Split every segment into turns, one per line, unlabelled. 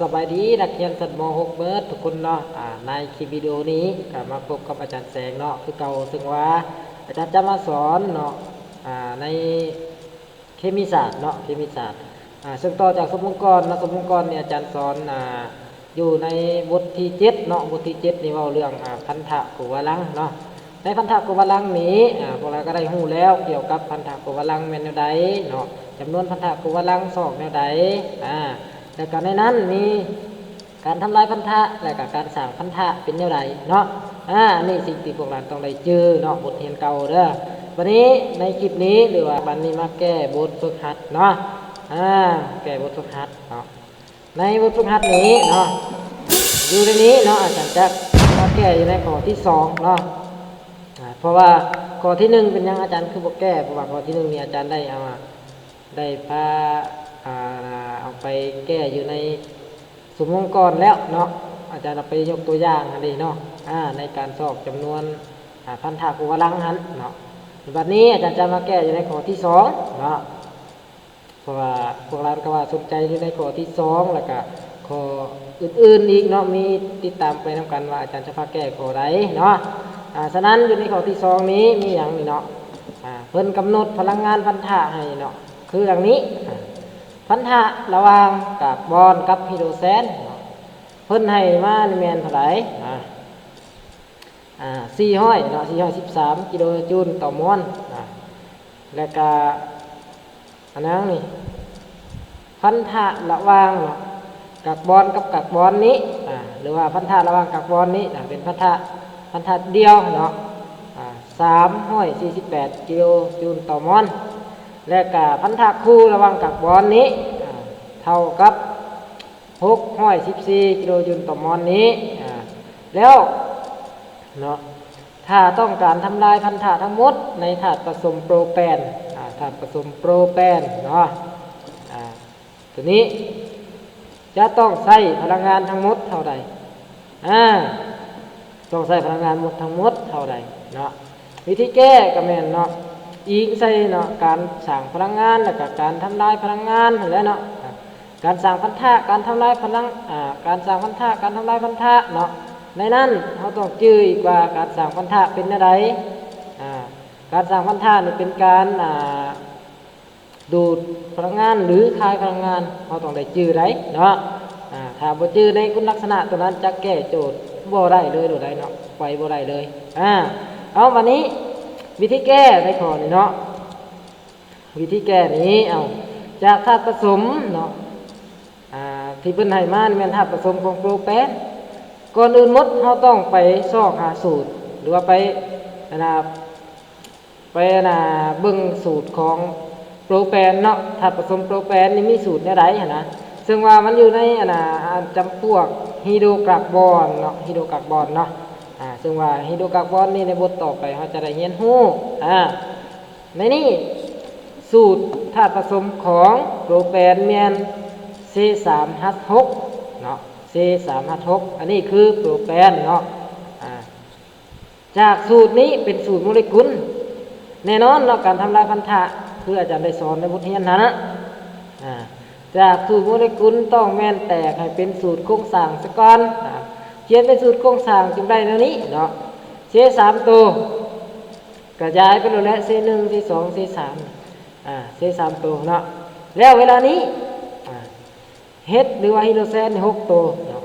สบายดีนักเรียนสัตว์ม .6 เบิร์ดทุกคนเนาะในคลิปวิดีโอนี้ก็มาพบกับอาจารย์แสงเนาะคือเก่าซึ่งว่าอาจารย์จะมาสอนเนาะในเคมีศาสตร์เนาะเคมีศาสตร์ซึ่งต่อจากสมมุติกรเนาะสมมุติกรเนี่ยอาจารย์สอนอยู่ในบทที่เจ็ดเนาะบทที่เจ็ดนี่เว่าเรื่องพันธะกุวลังเนาะในพันธะกุวลังนี้พวกเราก็ได้หูแล้วเกี่ยวกับพันธะกุวลังแมนแนวใดเนาะจำนวนพันธะกุวลังสองแนวใดอ่า แล้วก็ในนั้นมีการทำลายพันธะและก็การสร้างพันธะเป็นอย่างไรเนาะอ่านี่สิ่งที่พวกเราต้องได้เจอเนาะบทเรียนเก่าเด้อวันนี้ในคลิปนี้หรือว่าวันนี้มาแก้บทฝึกหัดเนาะอ่าแก้บทฝึกหัดเนาะในบทฝึกหัดนี้เนาะอยู่ในนี้เนาะอาจารย์จะมาแก้อยู่ในข้อที่สองเนาะเพราะว่าข้อที่หนึ่งเป็นยังอาจารย์คือบอกแก้เพราะว่าข้อที่หนึ่งนี่อาจารย์ได้เอามาได้พา เอาไปแก้อยู่ในสมมติกรแล้วเนาะอาจารย์เอาไปยกตัวอย่างอันนี้เนาะในการสอบจำนวนพันธะกุวลังหันเนาะวันนี้อาจารย์จะมาแก้อยู่ในข้อที่สองเนาะเพราะว่าพวกเราก็ว่าสนใจอยู่ในข้อที่สองแล้วก็ข้ออื่นๆอีกเนาะมีติดตามไปนำกันว่าอาจารย์จะพาแก้ข้อใดเนาะอ่าฉะนั้นอยู่ในข้อที่สองนี้มีอย่างนี้เนาะอ่าเพิ่นกำหนดพลังงานพันธะให้เนาะคือดังนี้อ่า พันธะระหว่างกาบบอนกับฮิโดรเซนเพิ่นให้มาแมนเท่าไหร่อ่าอ่าสี่ห้อยเนาะสี่ห้อยสิบสามกิโลจูลต่อมวนอ่าแล้วก็อันนั้นนี่พันธะระว่างเนาะกากบอนกับกากบอนนี้อ่หรือว่าพันธะระว่างกากบอนนี้อ่าเป็นพันธะพันธะเดียวเนาะสามห้อยสี่สิบแปดกิโลจูลต่อมวน และกาพันธะคู่ระหว่างกับบอลนี้ เท่ากับหกห้อยสิบสี่กิโลจูลต่อมอลนี้แล้วเนาะถ้าต้องการทำลายพันธะทั้งหมด ในถาดผสมโปรแปนอ่าถาดผสมโปรแปนเนาะตัวนี้จะต้องใช้พลังงานทั้งหมดเท่าใดอ่าต้องใช้พลังงานหมดทั้งหมดเท่าใดเนาะวิธีแก้ก็แม่นเนาะ อีกใส่เนาะการสร้างพลังงานแล้วก็การทำลายพลังงานนั่นแหละเนาะการสร้างพันธะการทำลายพลังการสร้างพันธะการทำลายพันธะเนาะในนั้นเขาต้องจื้ออีกว่าการสร้างพันธะเป็นอะไรการสร้างพันธะนี่เป็นการดูดพลังงานหรือคายพลังงานเขาต้องได้จื้อไรเนาะถ้าบ่จื้อในคุณลักษณะตัวนั้นจะแก้โจทย์บ่ได้เลยโดยใดเนาะไปบ่ได้เลยอ่าเอาวันนี้ วิธีแก้ในข้อนี้เนาะวิธีแก้นี้เอาจากธาตุผสมเนาะที่เพิ่นให้มานี่แม่นธาตุผสมของโปรแปนก่อนอื่นมดเราต้องไปซอกหาสูตร หรือว่าไปอันนะไปอันนะเบิ่งสูตรของโปรแปนเนาะธาตุผสมโปรแปนนี่มีสูตรแนวใดหั่นะซึ่งว่ามันอยู่ในอันนะจำพวกฮีโดรคาร์บอนเนาะฮีโดรคาร์บอนเนาะ อ่าซึ่งว่าไฮโดรคาร์บอนนี่ในบทต่อไปเขาจะได้เรียนรู้อ่าในนี้สูตรธาตุผสมของโปรแปนเมียน C3H6 เนาะ C3H6 อันนี้คือโปรแปนเนาะอ่าจากสูตรนี้เป็นสูตรโมเลกุล แน่นอนเนาะการทำลายพันธะคืออาจารย์ได้สอนในบทเรียนนั้นนะอ่าจากสูตรโมเลกุลต้องแม่นแตกให้เป็นสูตรโครงสร้างสก่อนอ่า เขียนเป็นสูตรโครงสร้างจึงได้เท่านี้เนาะเซสามตัวกระจายไปเลยแล้วเซหนึ่งเซสองเซสามอ่าเซสามตัวเนาะแล้วเวลานี้เฮ็ดหรือว่าฮิโดรเซนหกตัวเนาะ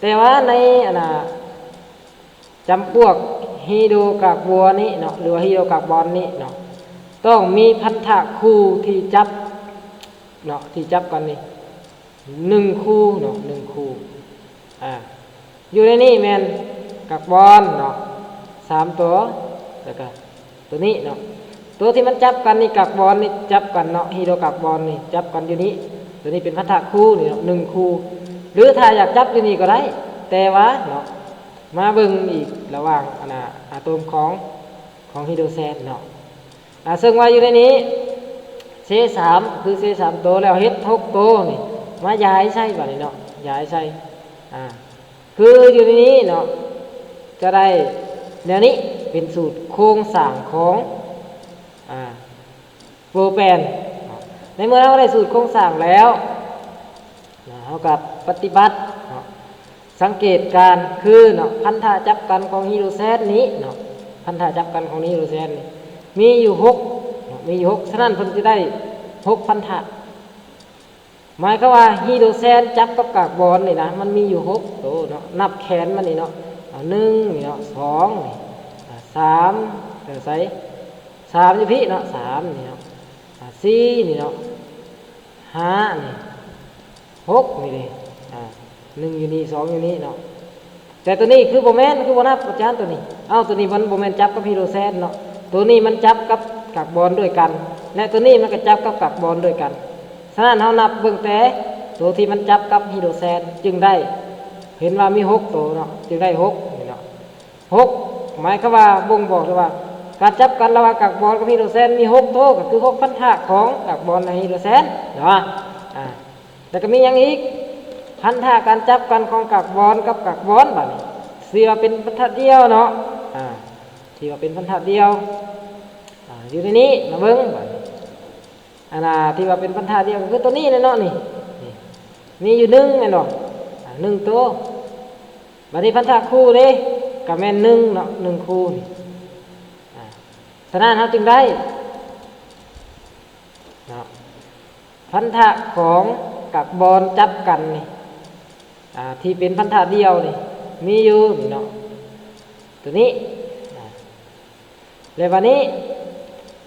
แต่ว่าในอันน่ะจำพวกฮิโดรกากบัวนี้เนาะหรือว่าฮิโดรกากบอนนี้เนาะต้องมีพันธะคู่ที่จับเนาะที่จับกันนี่หนึ่งคู่เนาะหนึ่งคู่อ่า อยู่ในนี่แมนกับบอลเนาะสามตัวแล้วก็ตัวนี้เนาะตัวที่มันจับกันนี่กับบอลนี่จับกันเนาะฮีโร่กับบอลนี่จับกันอยู่นี้ตัวนี้เป็นพันธะคู่นี่เนาะหนึ่งคู่ หรือถ้าอยากจับอยู่นี่ก็ได้ แต่ว่าเนาะมาเบิ่งอีกระหว่างอนน่ะอะตอมของของฮีโดรเซนเนาะอ่าซึ่งว่าอยู่ในนี้เซสามคือเซสามตัวแล้วเฮ็ดหกตัวนี่มาย้ายใช่ป่ะนี่เนาะย้ายใช่อ่า คืออยู่ในนี้เนาะจะได้แนวนี้เป็นสูตรโครงสร้างของอ่าโปรแปน ในเมื่อเราได้สูตรโครงสร้างแล้วเอากับปฏิบัติสังเกตการคือเนาะพันธะจับกันของฮีโรแซนนี้เนาะพันธะจับกันของฮีโรแซนมีอยู่หกมีอยู่หกฉะนั้นเพิ่นจะได้หกพันธะ หมายก็ว่าฮีโรแซนจับกับกากบอลนี่นะมันมีอยู่หกตัวเนาะนับแขนมันนี่เนาะหนึ่งนี่เนาะสองนี่สามเออใส่สามอยู่พี่เนาะสามนี่เนาะสี่นี่เนาะห้านี่หกนี่ดิอ่าหนึ่งอยู่นี่สองอยู่นี่เนาะแต่ตัวนี้คือโบแมนคือโบนับอาจารย์ตัวนี้เอ้าตัวนี้มันโบแมนจับกับฮีโรแซนเนาะตัวนี้มันจับกับกักบอลด้วยกันและตัวนี้มันก็จับกับกักบอลด้วยกัน ฉะนั้นเรานับเบื้องแต่ตัวที่มันจับกับฮีโรแซนจึงได้ เห็นว่ามีหกตัวเนาะจึงได้หกนี่เนาะหกหมายควาว่าบ่งบอกเลยว่า การจับกันระหว่างกักบอลกับฮีโรแซนมีหกตัวก็คือหกพันธะของกักบอลในฮีโรแซนเนาะอ่าแล้วก็มีอย่างอีกพันธะการจับกันของกักบอลกับกักบอลบัดนี้เสือเป็นพันธะเดียวเนาะอ่าที่ว่าเป็นพันธะเดียวอ่าอยู่ในนี้มาเบิ้งบัดนี้ อันน่ะที่ว่าเป็นพันธะเดียวก็คือตัวนี้เลยเนาะนี่นี่มีอยู่หนึ่งไงเนาะอ่าหนึ่งตัวบัดนี้พันธะคู่เด้กับแม่นหนึ่งเนาะหนึ่งคู่นี่อ่าฉะนั้นเขาจึงได้เนาะพันธะของกับบอลจับกันนี่อ่าที่เป็นพันธะเดียวนี่มีอยู่นี่เนาะตัวนี้อ่าเลยวันนี้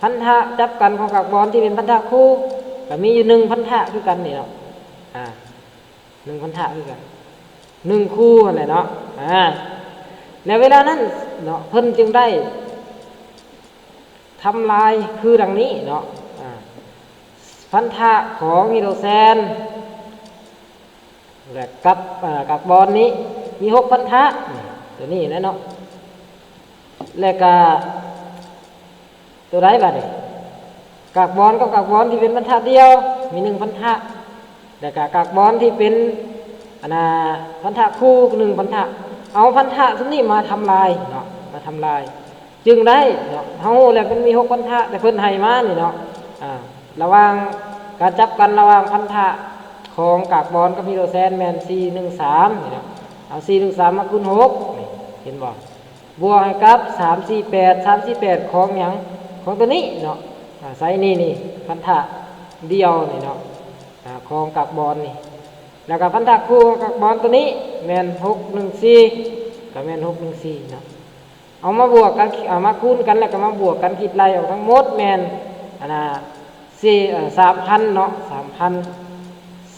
พันธะจับกันของกับบอลที่เป็นพันธะคู่ก็มีอยู่หนึ่งพันธะคือกันนี่เนาะอ่าหนึ่งพันธะคือกันหนึ่งคู่อะไรเนาะอ่าในเวลานั้นเนาะเพิ่นจึงได้ทำลายคือดังนี้เนาะอ่าพันธะของฮิโรแซนและกับอ่ากับบอลนี้มีหกพันธะนี่ตัวนี้นะเนาะแล้วก็ ตัวไรบ้างเนี่ยกากบอลกับกากบอลที่เป็นพันธะเดียว มีหนึ่งพันธะแล้วก็กากบอลที่เป็นอันนาพันธะคู่หนึ่งพันธะเอาพันธะทุกนี้มาทำลายเนาะมาทำลาย จึงได้เนาะเฮาแล้วเป็นมีหกพันธะแต่เพิ่นให้มานี่เนาะอ่าระว่างการจับกันระว่างพันธะของกากบอลกับฮิโรแซนแมนซีหนึ่งสามนี่เนาะเอาซีหนึ่งสามมาคูณหกเห็นบ่บวกกับสามสี่แปดสามสี่แปดของหยัง ของตัวนี้เนาะไซส์นี่นี่พันธะเดียวนี่เนาะของกากบอลนี่แล้วก็พันธะคู่กากบอลตัวนี้แมนหกหนึ่งสี่กับแมนหกหนึ่งสี่เนาะเอามาบวกกันเอามาคูณกันแล้วก็มาบวกกันคิดไล่ออกทั้งหมดแมนอันน่ะสี่สามพันเนาะสามพัน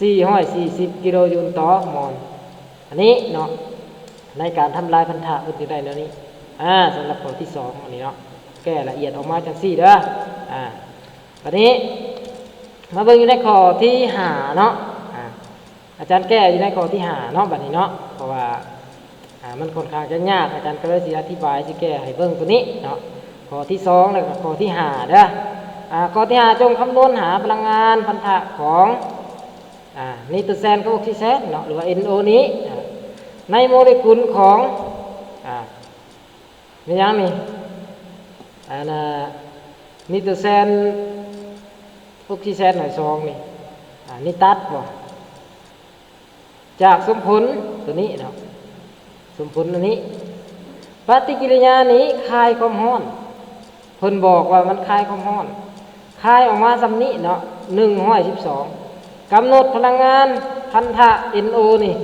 สี่ห้อยสี่สิบกิโลยูนต่อมอนอันนี้เนาะในการทำลายพันธะเพิ่นจะได้แล้วนี้อ่าสำหรับข้อที่สองอันนี้เนาะ ก้ละเอียดออกมาจากสี่เด้ออ่าตอนนี้มาเบิ่งอยู่ในข้อที่หาเนาะอ่าอาจารย์แก้อยู่ในข้อที่หาเนาะบัดนี้เนาะเพราะว่าอ่ามันค่อนข้างจะยากอาจารย์ก็เลยสิอธิบายสิแก้ให้เบิ่งตัวนี้เนาะข้อที่สองแล้วก็ข้อที่หาเด้ออ่าข้อที่หาจงคำนวณหาพลังงานพันธะของอ่านิโตรแซนกับออกซิเจนเนาะหรือว่า NO นี้ในโมเลกุลของอ่ามียังนี่ นะนิโตรแซนออกซิเจนหน่อยซองนี่อ่านิตัสบ่จากสมผลตัวนี้เนาะสมผลอันนี้ ปฏิกิริยานี้คายความร้อนเพิ่นบอกว่ามันคลายความร้อนคลายออกมาสำนี้เนาะหนึ่งห้อยสิบสองกำหนดพลังงานพันธะ NO นี่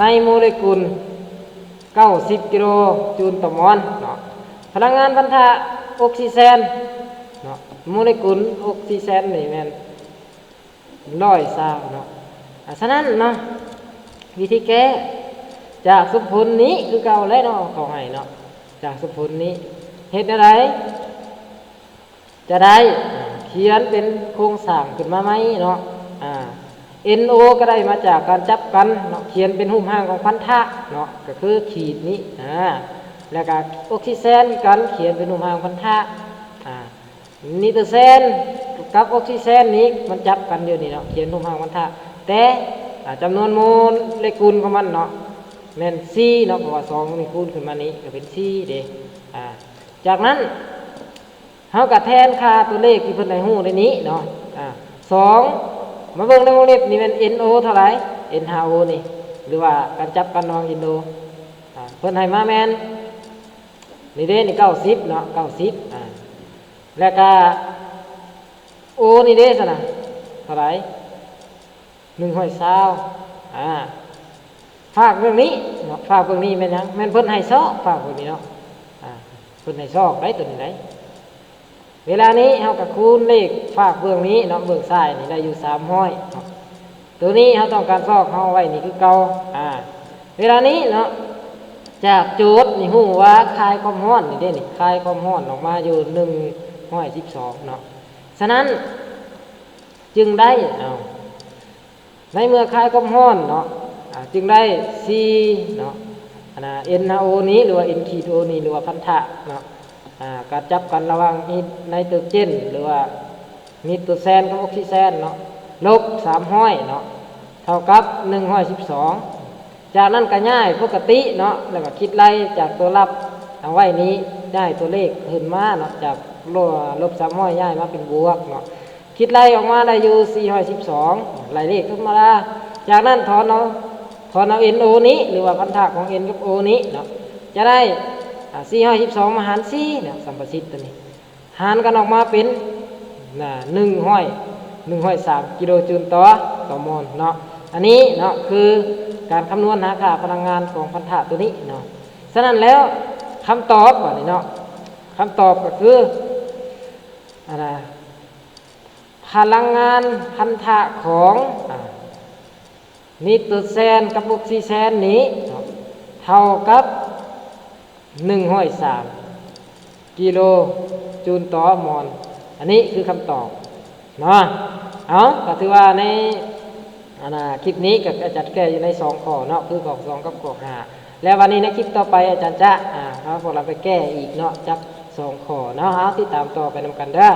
ในโมเลกุลเก้าสิบกิโลจูลต่อมอนเนาะพลังงานพันธะ ออกซิเจนเนาะโมเลกุลออกซิเจนนี่แม่นร้อยซาวเนาะฉะนั้นเนาะวิธีแก้จากสมผลนี้คือเก่าแล้วเนาะเขาให้เนาะจากสมผลนี้เหตุอะไรจะได้เขียนเป็นโครงสร้างขึ้นมาไหมเนาะอ่า NO ก็ได้มาจากการจับกันเนาะเขียนเป็นรูปร่างของพันธะเนาะก็คือขีดนี้อ่า แล้วก็ออกซิเจนกันเขียนเป็นรูปร่างพันธะอ่านิโตรเซนกับออกซิเจนนี้มันจับกันอยู่นี่เนาะเขียนรูปร่างพันธะแต่อ่าจำนวนโมลเลกุลของมันเนาะแม่นซีเนาะเพราะว่าสองมีคูณขึ้นมานี้ก็เป็นซีเด้อ่าจากนั้นเฮากับแทนค่าตัวเลขที่เพิ่นได้ฮู้ในนี้เนาะอ่าสองมาเบิ่งในวงเล็บนี่มัน NO เท่าไหร่ NHO นี่ หรือว่าการจับการนองอินโดเพิ่นให้มาแมน นี่เด้นี่เก้าสิบเนาะเก้าสิบอ่าแล้วก็โอนี่เด้สนะเท่าไรหนึ่งห้อยเศร้าอ่าฝากเรื่องนี้เนาะฝากเรื่องนี้แม่นยังแม่นเพิ่นให้ซอกฝากเรื่องนี้เนาะอ่าเพิ่นให้ซอกได้ตัวนี้ได้เวลานี้เฮากับคูณเลขฝากเบื้องนี้เนาะเบื้องซ้ายนี่ได้อยู่สามห้อยตัวนี้เฮาต้องการฟอกเฮาไว้นี่คือเก่าอ่า เวลานี้เนาะ จากโจทย์นี่ฮู้ว่าคลายความร้อนนี่เด้นี่คลายความร้อนออกมาอยู่หนึ่งห้อยสิบสองเนาะฉะนั้นจึงได้เอาในเมื่อคลายความร้อนเนาะจึงได้ C เนาะอันน่ะ NO นี้หรือว่า N ขีด O นี้หรือว่าพันธะเนาะการจับกันระว่างไนโตรเจนหรือว่านิโตรแซนกับออกซิเจนเนาะลบสามห้อยเนาะเท่ากับหนึ่งห้อยสิบสอง จากนั้นก็ง่ายปกติเนาะแล้วก็คิดไล่จากตัวรับเอาไว้นี้ได้ตัวเลขขึ้นมาเนาะจากลบลบสามห้อยย้ายมาเป็นบวกเนาะคิดไล่ออกมาได้อยู่สี่ห้อยสิบสองไล่เลขขึ้นมาละจากนั้นถอนเอาถอนเอาเอ็นโอนี้ หรือว่าพันธะของเอ็นกับโอนี้เนาะจะได้สี่ห้าสิบสองมาหารสี่เนี่ยสัมประสิทธิ์ตัวนี้ หารกันออกมาเป็นน่ะหนึ่งห้อยหนึ่งห้อยสามกิโลจูลต่อต่อมลเนาะอันนี้เนาะคือ การคำนวณหาค่าพลังงานของพันธะตัวนี้เนาะฉะนั้นแล้วคำตอบว่านี่เนาะคำตอบก็คืออะไรพลังงานพันธะของนิโตรแซนกับออกซิเจนนี้เท่ากับหนึ่งห้อยสามกิโลจูลต่อมอนอันนี้คือคำตอบเนาะเอาก็ถือว่าใน อันนะคลิปนี้กับอาจารย์แก้อยู่ในสองข้อเนาะคือข้อสองกับข้อห้าแล้ววันนี้ในคลิปต่อไปอาจารย์จะอ่าเอาพวกเราไปแก้อีกเนาะจับสองข้อเนาะที่ตามต่อไปนำกันเด้อ